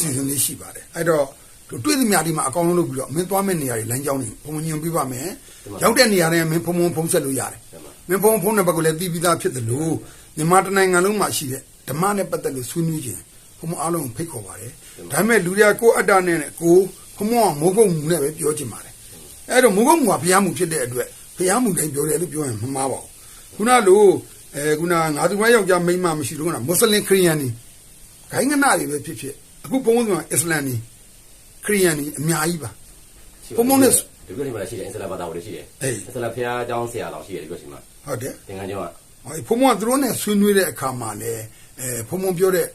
စီစဉ်လေးရှိပါတယ်အဲ့တော့တွေ့သမျှဒီမှာအကောင်းဆုံးလုပ်ပြီးတော့မင်းသွားမယ့်နေရာတွေလမ်းကြောင်းတွေဘုံညွန်ပြပါမယ်ရောက်တဲ့နေရာတွေမင်းဖုံဖုံဖုံဆက်လို့ရတယ်မင်းဖုံဖုံတဲ့ဘက်ကလည်းတီးပြီးသားဖြစ်တယ်လို့မြန်မာတနိုင်ငံလုံးမှာရှိတဲ့ဓမ္မနဲ့ပတ်သက်လို့ဆွေးနွေးခြင်းဘုံအားလုံးဖိတ်ခေါ်ပါတယ်ဒါပေမဲ့လူတွေကကိုယ်အတ္တနဲ့ကိုဘုံကမိုးကုတ်မှုနဲ့ပဲပြောချင်ပါတယ်အဲ့တော့မိုးကုတ်မှုကဘုရားမှုဖြစ်တဲ့အတွက်ဘုရားမှုတိုင်းပြောတယ်လို့ပြောရင်မမှားပါဘူးခုနလိုအဲခုနငါသူမယောက်ျားမိန်းမမရှိတော့ကမွတ်စလင်ခရီးယန်နေဂိုင်းကနာတွေပဲဖြစ်ဖြစ် အခုဘုံဘုံကအစ္စလမ်နေခရီးယန်နေအများကြီးပါဘုံဘုံနဲ့ဒီလိုဒီမှာရှိတယ်အစ္စလာမ်ဘာသာဝင်တွေရှိတယ်အေးအစ္စလာမ်ဖျားအကြောင်းဆရာတော်ရှိတယ်ဒီလိုရှိမှာဟုတ်တယ်သင်္ကန်းကျောင်းကဟောဘုံဘုံကသူတို့နဲ့ဆွေးနွေးတဲ့အခါမှာလည်းအဲဘုံဘုံပြောတဲ့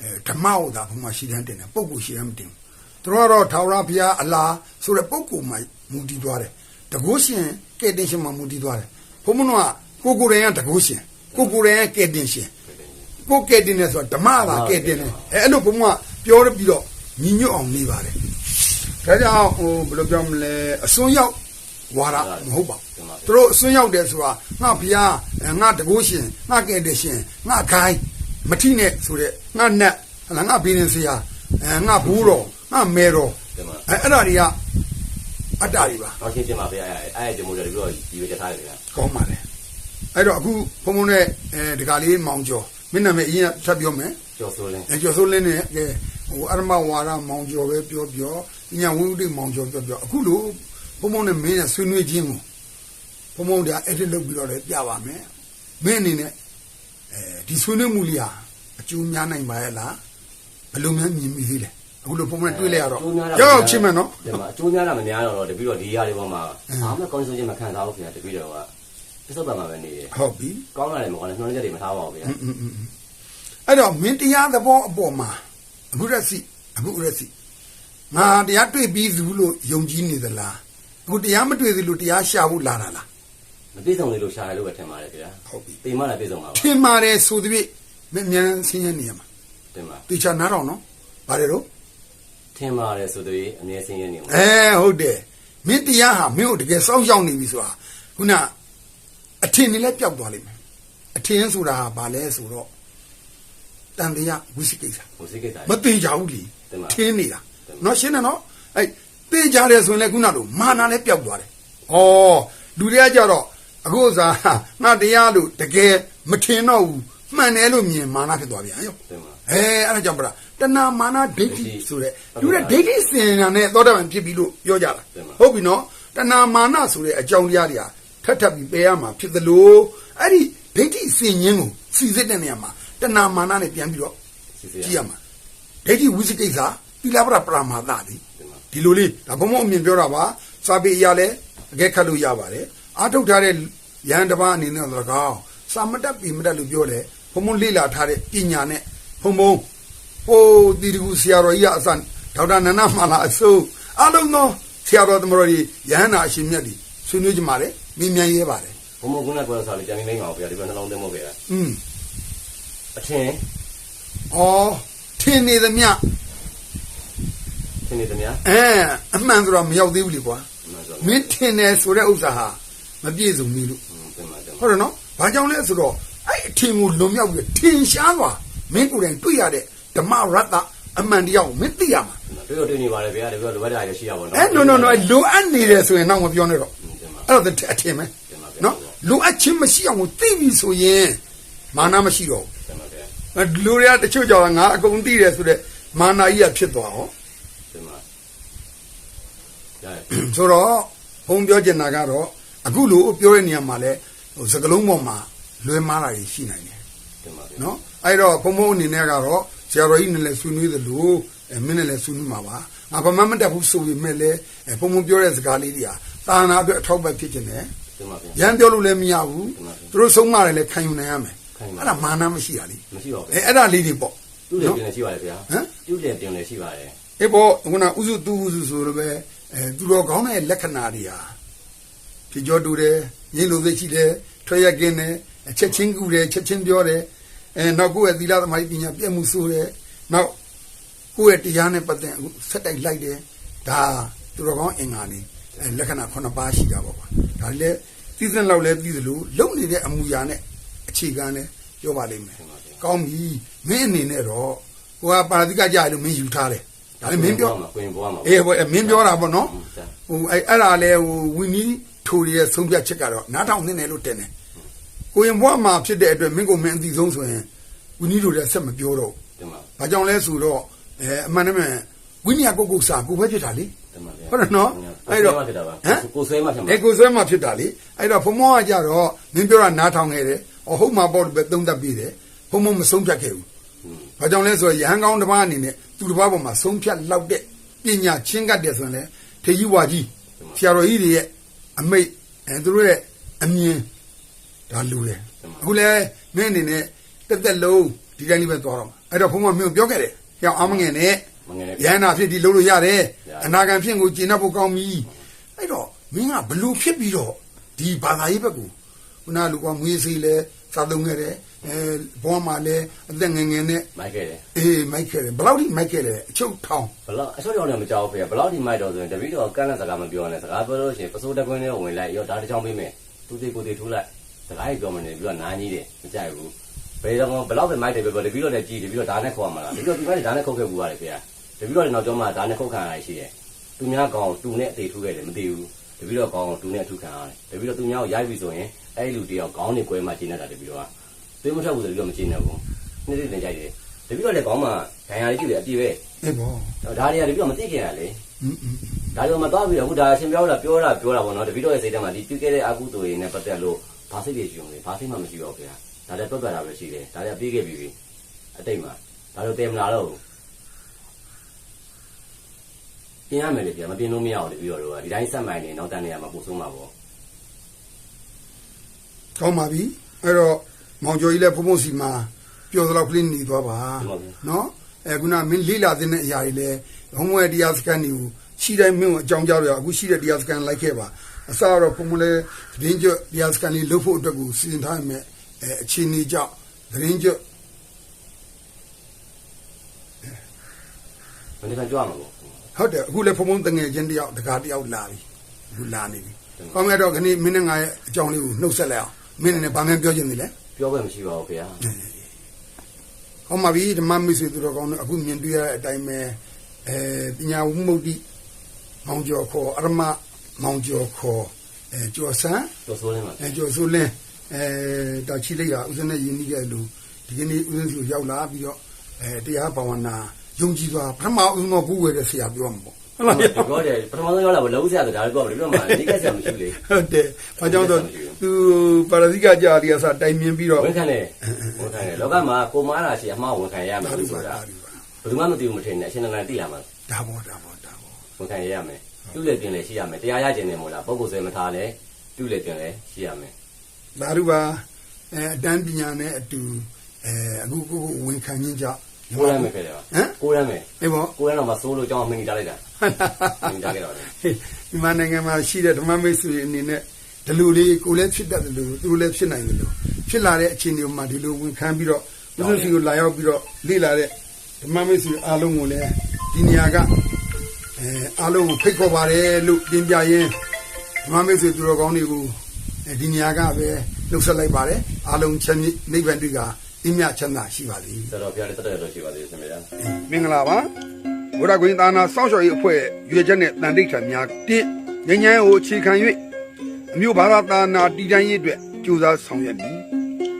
အဲဓမ္မဟောတာဘုံမရှိတန်းတင်တယ်ပုဂ္ဂိုလ်ရှိတန်းမတင်ဘူးသူတို့ကတော့ထာဝရဘုရားအလားဆိုတဲ့ပုဂ္ဂိုလ်မှမူတည်သွားတယ်တကုရှင်ကဲ့တင်ရှင်မှမူတည်သွားတယ်ဘုံဘုံကကိုကိုယ်တိုင်ကတကုရှင်ကိုကိုယ်တိုင်ကကဲ့တင်ရှင်ကိုကဲတင်နေဆိုတာဓမ္မသာကဲတင်နေအဲအဲ့လိုဘုံက ပြောရပြီးတော့ညီညွတ်အောင်နေပါတယ်ဒါကြောင့်ဟိုဘယ်လိုပြောမလဲအစွန်းရောက်ဝါဒမဟုတ်ပါဘူးသူတို့အစွန်းရောက်တယ်ဆိုတာငါဖျားအဲငါတကုရှင်ငါကဲတင်ရှင်ငါခိုင်းမထိနဲ့ဆိုတဲ့ငါနတ်ဟလာငါဘင်းနေစရာအဲငါဘူးတော်ငါမဲတော်ဒီမှာအဲအဲ့ဒါတွေကအတ္တတွေပါတော့ရှင်းပြမှာဖျားအဲ့အဲ့ဒီမိုးတယ်ပြီးတော့ဒီဝေချထားတယ်ဗျာကောင်းပါတယ်အဲ့တော့အခုဘုံဘုံနဲ့အဲဒကာလေးမောင်ကျော်မင်းနာမည်အရင်ကထပ်ပြောမယ်ကျော်စိုးလင်းအဲကျော်စိုးလင်းနဲ့ကဲ ဟိုအရမဝါရမောင်ကျော်ပဲပြောပြောညဝိဝိမောင်ကျော်ပြောပြောအခုလို့ဘုံဘုံနဲ့မင်းနဲ့ဆွေးနွေးခြင်းကိုဘုံဘုံကအဲ့ဒီလုပ်ပြီးတော့လည်းပြပါမယ်မင်းအနေနဲ့အဲဒီဆွေးနွေးမှုလေးဟာအကျိုးများနိုင်ပါရဲ့လားဘယ်လိုမှမြင်မိသေးလဲအခုလို့ဘုံဘုံနဲ့တွေ့လဲရတော့ရောက်ရောက်ချင်းမယ်နော်ဒီမှာအကျိုးများတာမများတော့တပြီးတော့ဒီຢာတွေပေါ်မှာဘာမှကောင်းဆုံးချင်းမခံစားဘူးခင်ဗျာတပြီးတော့ကပစ္စုပန်မှာပဲနေတယ်ဟုတ်ပြီကောင်းလာတယ်မကောင်းလည်းနှောင်းချက်တွေမထားပါဘူးဗျာအဲ့တော့မင်းတရားသဘောအပေါ်မှာ အခုရက်စီအခုရက်စီငါတရားတွေ့ပြီးသူလို့ယုံကြည်နေသလားအခုတရားမတွေ့သေးလို့တရားရှာဖို့လာတာလားမပြည့်စုံလေလို့ရှာရလို့ပဲထင်ပါတယ်ခင်ဗျာဟုတ်ပြီတိမ်မလည်းပြည့်စုံပါပါထင်ပါတယ်ဆိုသည်ဖြင့်မင်းမြန်ဆင်းရဲနေရမှာတင်ပါတေချာနားတော့နော်ဗါတယ်တော့ထင်ပါတယ်ဆိုတော့အမြဲဆင်းရဲနေမှာအဲဟုတ်တယ်မင်းတရားဟာမင်းကိုတကယ်စောင့်ရှောက်နေပြီဆိုတာခုနအထင်နဲ့လည်းပျောက်သွားလိမ့်မယ်အထင်ဆိုတာဟာဘာလဲဆိုတော့ တန်တရားဝိသိကိစ္စဟိုစိတ်ကိစ္စမသေးကြဘူးလीတင်ပါထင်းနေတာနော်ရှင်းတယ်နော်အဲ့သေကြတယ်ဆိုရင်လည်းခုနလိုမာနာလည်းပျောက်သွားတယ်ဩလူတွေကကြတော့အခုဥစားငါတရားလို့တကယ်မထင်တော့ဘူးမှန်တယ်လို့မြင်မာနာဖြစ်သွားပြန်ရောတင်ပါအဲအဲ့ဒါကြောင့်ဗလားတဏမာနာဒိဋ္ဌိဒိဋ္ဌိဆိုတဲ့ဟုတ်လူကဲ့တွေဒိဋ္ဌိစင်ညာနဲ့သောတာပန်ဖြစ်ပြီလို့ပြောကြတာတင်ပါဟုတ်ပြီနော်တဏမာနာဆိုတဲ့အကြောင်းတရားတွေဟာထပ်ထပ်ပြီးပယ်ရမှာဖြစ်သလိုအဲ့ဒီဒိဋ္ဌိစင်ញင်းကိုစီစစ်တဲ့နေရာမှာ တဏမာနာနဲ့ပြန်ပြီးတော့စီစီကြည့်ရမှာဒိဋ္ဌိဝိသိကိစ္စသီလပရပရမာသတိတင်ပါဒီလိုလေးဒါဘုံဘုံအမြင်ပြောတာပါစာပေအရာလဲအကဲခတ်လို့ရပါတယ်အာထုတ်ထားတဲ့ရဟန်းတစ်ပါးအနေနဲ့တော့ကောင်းစာမတက်ပြီမတက်လို့ပြောတယ်ဘုံဘုံလေ့လာထားတဲ့ပညာနဲ့ဘုံဘုံဟိုတီတကူဆရာတော်ကြီးကအစဒေါက်တာနန္ဒမာလာအစိုးအလုံးသောဆရာတော်သမတော်ကြီးရဟန္တာအရှင်မြတ်ကြီးဆွေးနွေးကြပါလေမြင်မြန်ရဲပါတယ်ဘုံဘုံကလည်းပြောစားလို့ကြာမင်းမင်းပါဗျာဒီဘက်နှလုံးသွင်းဖို့ဗျာอืม အထင်ဩထင်နေသမျှထင်နေသမျှအဲအမှန်ဆိုတော့မရောက်သေးဘူးလေကွာအမှန်ဆိုမင်းထင်တယ်ဆိုတဲ့ဥစ္စာဟာမပြည့်စုံဘူးလို့တင်ပါတင်ပါဟုတ်တယ်နော်။ဘာကြောင့်လဲဆိုတော့အဲ့အထင်ကိုလွန်မြောက်ပြီးထင်ရှားသွားမင်းကိုယ်တိုင်တွေ့ရတဲ့ဓမ္မရတ္တအမှန်တရားကိုမင်းသိရမှာတွေ့တော့တွေ့နေပါလေဗျာဒီဘက်လိုအပ်တာရရှိရပါတော့။အဲ no no no လိုအပ်နေတယ်ဆိုရင်တော့မပြောနဲ့တော့တင်ပါ။အဲ့တော့အထင်ပဲတင်ပါနော်။လိုအပ်ခြင်းမရှိအောင်ကိုသိပြီဆိုရင်မာနမရှိတော့တင်ပါဗျာဘူး။ လူတွေကတချို့ကြောင့်ငါအကုန်သိတယ်ဆိုတဲ့မာနကြီးကဖြစ်သွားဟောတင်ပါရတယ်။ဆိုတော့ဘုံပြောချင်တာကတော့အခုလိုပြောတဲ့နေရာမှာလဲဟိုစကလုံးပေါ်မှာလွဲမားတာကြီးရှိနိုင်တယ်တင်ပါဗျာနော်အဲ့တော့ဘုံဘုံအနေနဲ့ကတော့ဆရာတော်ကြီးနဲ့လည်းဆွေးနွေးသလိုအဲမင်းနဲ့လည်းဆွေးနွေးမှာပါငါဘာမှမတက်ဘူးဆိုပေမဲ့လည်းအဲဘုံဘုံပြောတဲ့စကားလေးတွေဟာတာနာအတွက်အထောက်ပံ့ဖြစ်ခြင်းနဲ့တင်ပါဗျာရမ်းပြောလို့လည်းမရဘူးသူတို့ဆုံးမတယ်လည်းခံယူနိုင်ရမယ်ခံယူနိုင် အဲ့ဒါမာနမရှိတာလေမရှိပါဘူးအဲအဲ့ဒါလေးတွေပေါ့တူတယ်ပြင်လည်းရှိပါတယ်ဗျာဟမ်တူတယ်ပြင်လည်းရှိပါတယ်အေးပေါ့ခုနဥစုသူဥစုဆိုလိုပဲအဲသူတော်ကောင်းတဲ့လက္ခဏာတွေဟာဖြစ်ကြောတူတယ်ရင်းလို့သိရှိတယ်ထွက်ရကင်းတယ်အချက်ချင်းကူတယ်ချက်ချင်းပြောတယ်အဲနောက်ကိုယ့်ရဲ့သီလသမာဓိပညာပြည့်မှုဆိုတယ်နောက်ကိုယ့်ရဲ့တရားနဲ့ပတ်သက်အခုဆက်တိုက်လိုက်တယ်ဒါသူတော်ကောင်းအင်္ဂါနေအဲလက္ခဏာခုနှစ်ပါးရှိတာပေါ့ကွာဒါလည်းသိစင်လောက်လဲသိသလိုလုံနေတဲ့အမူအရာနဲ့ အခြေခံနဲ့ပြောပါလိမ့်မယ်တင်ပါဗျာကောင်းပြီမင်းအနေနဲ့တော့ဟဟိုကပါရတိကကြရလို့မင်းယူထားတယ်ဒါလည်းမင်းပြောကိုရင်ဘွားမှာအေးဟိုမင်းပြောတာပေါ့နော်ဟုတ်တယ်ဟိုအဲ့အဲ့ဒါလဲဟိုဝီနီထိုရီရဲ့ဆုံးဖြတ်ချက်ကတော့နားထောင်နေတယ်လို့တင်တယ်ကိုရင်ဘွားမှာဖြစ်တဲ့အတွက်မင်းကိုမင်းအသိဆုံးဆိုရင်ဝီနီတို့လည်းဆက်မပြောတော့တင်ပါဘာကြောင့်လဲဆိုတော့အဲအမှန်တမ်းဝိညာဉ်ကိုကိုစာကိုပဲဖြစ်တာလေတင်ပါဗျာဟုတ်တယ်နော်အဲ့အဲ့တော့တော့ဖြစ်တာပါဟမ်ကိုဆွဲမှဖြစ်မှာအဲကိုဆွဲမှဖြစ်တာလေအဲ့တော့ဘုံမောကကြတော့မင်းပြောတာနားထောင်ခဲ့တယ် အဟုတ်မှာပေါ့ပဲသုံးသပ်ပြီးတယ်ဘုံမောမဆုံးဖြတ်ခဲ့ဘူးอืมဘာကြောင့်လဲဆိုတော့ရဟန်းကောင်းတစ်ပါးအနေနဲ့သူတစ်ပါးပေါ်မှာဆုံးဖြတ်လောက်တဲ့ပညာချင်းကတ်တယ်ဆိုရင်လေထေကြီးဝါကြီးဆရာတော်ကြီးတွေရဲ့အမိတ်အဲသူတို့ရဲ့အမြင်ဒါလူတယ်အခုလဲမင်းအနေနဲ့တက်တက်လုံးဒီတိုင်းလေးပဲသွားတော့မှာအဲ့တော့ဘုံမောမင်းကိုပြောခဲ့တယ်ဟျောင်းအမငယ်နဲ့မငယ်နဲ့ရဟန္တာဖြစ်ဒီလုပ်လို့ရတယ်ရတယ်အနာဂံဖြစ်ကိုကျင့်တတ်ဖို့ကောင်းပြီအဲ့တော့မင်းကဘလို့ဖြစ်ပြီးတော့ဒီဘာသာရေးဘက်ကို ခုနကလူကမွေးစီလဲစာသုံးခဲ့တယ်အဲဘောမှာလဲအသက်ငယ်ငယ်နဲ့မိုက်ခဲ့တယ်အေးမိုက်ခဲ့တယ်ဘယ်လောက်ထိမိုက်ခဲ့လဲအချုပ်ထောင်ဘလောက်အချော့ကြောင်လည်းမကြောက်ဖေဘလောက်ဒီမိုက်တော့ဆိုရင်တပည့်တော်ကန့်တဲ့စကားမပြောနဲ့စကားပြောလို့ရှိရင်ပစိုးတက်ကွင်းထဲဝင်လိုက်ရောဒါတစ်ချောင်းပေးမယ်သူသေးကိုသေးထိုးလိုက်စကားကြီးပြောမှလည်းပြီးတော့နားကြီးတယ်မကြိုက်ဘူးဘယ်တော့မှဘလောက်ပဲမိုက်တယ်ပြောပြောတပည့်တော်လည်းကြည်တပည့်တော်ဒါနဲ့ခေါ်မှာလားတပည့်တော်ဒီဘက်ဒါနဲ့ခုတ်ခဲ့ဘူးပါတယ်ဖေတပည့်တော်လည်းနောက်ကျောမှဒါနဲ့ခုတ်ခံရရှိတယ်သူများကောင်တူနဲ့အသေးထိုးခဲ့တယ်မသိဘူး တပီတော့ကောင်းအောင်သူနဲ့အထုခံရတယ်တပီတော့သူများကိုရိုက်ပြီဆိုရင်အဲ့လူတယောက်ကောင်းနေကွဲမှကျင်းတတ်တာတပီတော့ကသွေးမထွက်ဘူးဆိုပြီးတော့မကျင်းတတ်ဘူးနှစ်သိမ့်ကြိုက်တယ်တပီတော့လည်းကောင်းမှဒဏ်ရာလေးကျတယ်အပြည့်ပဲအေးပေါ့ဒါတွေကတပီတော့မသိခင်ရလေဒါကြောင့်မသွားပြီးတော့အခုဒါရှင်ပြောတာပြောတာပြောတာပေါ့နော်တပီတော့ရဲ့စိတ်ထဲမှာဒီပြုခဲ့တဲ့အကုသိုလ်တွေနဲ့ပတ်သက်လို့ဘာစိတ်တွေရှိုံလဲဘာစိတ်မှမရှိတော့ခင်ဗျာဒါလည်းတွက်ပြတာပဲရှိတယ်ဒါလည်းပြီးခဲ့ပြီပြီအတိတ်မှာဒါတော့တည်မလာတော့ဘူး ပြင်ရမယ်လေဗျာမပြင်လို့မရအောင်တပည့်တော်တို့ကဒီတိုင်းဆက်မှန်နေနောက်တန်းနေရမှာပို့ဆုံးမှာပေါ့ကောင်းပါပြီအဲ့တော့မောင်ကျော်ကြီးလည်းဖုံဖုံစီမှာပြောသလောက်ကလေးหนีသွားပါနော်အဲခုနမင်းလေးလာတဲ့အရာတွေလည်းဘုံမွဲတရားစကန်တွေကိုရှိတိုင်းမင်းကိုအကြောင်းကြားတော့အခုရှိတဲ့တရားစကန်လိုက်ခဲ့ပါအစားတော့ဖုံမလဲသတင်းကျွတ်တရားစကန်လေးလုပ်ဖို့အတွက်ကိုစီစဉ်ထားရမယ်အဲအခြေအနေကြောင့်သတင်းကျွတ်မနေ့ကကြွရမှာပေါ့ ဟုတ်တယ်အခုလည်းဖုံဖုံတငယ်ချင်းတယောက်တကားတယောက်လာပြီအခုလာနေပြီကောင်းရတော့ခဏမင်းနဲ့ငါရဲ့အကြောင်းလေးကိုနှုတ်ဆက်လိုက်အောင်မင်းနဲ့ဗာမင်းပြောချင်တယ်လေပြောခွင့်မရှိပါဘူးခင်ဗျာ။ဟောမှာပြီဓမ္မမိတ်ဆွေသူတော်ကောင်းတို့အခုမြင်တွေ့ရတဲ့အတိုင်းပဲအဲပညာဝိမု ക്തി မောင်ကျော်ခေါ်အရမမောင်ကျော်ခေါ်အဲကျော်ဆန်းတော်ဆိုးလင်းမှာအဲကျော်စိုးလင်းအဲတာချီလိုက်ရဦးဇင်းနဲ့ယဉ်နီးခဲ့လို့ဒီကနေ့ဦးဇင်းစီကိုရောက်လာပြီးတော့အဲတရားဘာဝနာ ယုံကြည်သွားပထမဦးဆုံးတော့ဘူးဝယ်တဲ့ဆရာပြောမှာပေါ့ဟုတ်လားပြောတယ်ပထမဆုံးရောက်လာဘလုံးဆရာဆိုဒါလည်းပြောတယ်ပြီးတော့မှဒီကက်ဆရာမရှိလေဟုတ်တယ်။ဘာကြောင့်တော့သူပါရဇိကကြာဒီအစားတိုင်မြင်ပြီးတော့ဝန်ခံတယ်ဝန်ခံတယ်လောကမှာကိုမားတာရှိအမှားဝန်ခံရမယ်ဒါလို့လူပါဆိုတာဒါလူပါဘယ်သူမှမသိဘူးမထင်နဲ့အရှင်နန္ဒသိလာမှာဒါဘောဒါဘောဒါဘောဝန်ခံရမယ်ပြုလေပြင်လေရှိရမယ်တရားရခြင်းတယ်မို့လားပုဂ္ဂိုလ်ဆွဲမထားလဲပြုလေပြင်လေရှိရမယ်ဒါတို့ပါအဲအတန်းပညာနဲ့အတူအဲအခုကိုကိုဝန်ခံခြင်းကြောင့် ကိုရမ်းမယ်ခဲ့တယ်ပါဟမ်ကိုရမ်းမယ်အေးဘောကိုရမ်းတော့မစိုးလို့ကြောင်းမင်းကြီးတားလိုက်တာမင်းကြီးတားခဲ့တော့လေဒီမှာနိုင်ငံမှာရှိတဲ့ဓမ္မမိတ်ဆွေအနေနဲ့ဒီလိုလေးကိုလည်းဖြစ်တတ်တယ်လို့သူတို့လည်းဖြစ်နိုင်တယ်လို့ဖြစ်လာတဲ့အခြေအနေမှာဒီလိုဝန်ခံပြီးတော့ဘုရားစီကိုလာရောက်ပြီးတော့လေ့လာတဲ့ဓမ္မမိတ်ဆွေအားလုံးကိုလည်းဒီနေရာကအဲအားလုံးကိုဖိတ်ခေါ်ပါတယ်လို့ပြင်ပြရင်းဓမ္မမိတ်ဆွေသူတော်ကောင်းတွေကိုအဲဒီနေရာကပဲလှုပ်ဆက်လိုက်ပါတယ်အားလုံးချမ်းမြေ့နိဗ္ဗာန်တွေ့က အင်းမြချမ်းသာရှိပါစေဆိုတော့ဘုရားလည်းတတ်တယ်လို့ရှိပါသေးတယ်ဆင်မေတာမင်္ဂလာပါဘုရားကွင်းသာနာစောင့်ရှောက်ရေးအဖွဲ့ရွေချက်နဲ့တန်တိတ်ထံများတင်းငញ្ញမ်းကိုအခြေခံ၍အမျိုးဘာသာသာနာတည်တံ့ရေးအတွက်ကြိုးစားဆောင်ရွက်မည်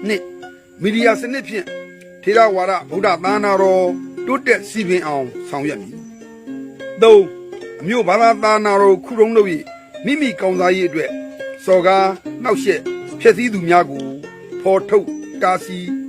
နှစ်မီဒီယာစနစ်ဖြင့်ထေရဝါဒဗုဒ္ဓသာနာတော်တိုးတက်စီပင်အောင်ဆောင်ရွက်မည်သုံးအမျိုးဘာသာသာနာတော်ခုတုံးလို့၏မိမိကောင်းစားရေးအတွက်စော်ကားနှောက်ယှက်ဖျက်ဆီးသူများကိုဖော်ထုတ်တားဆီး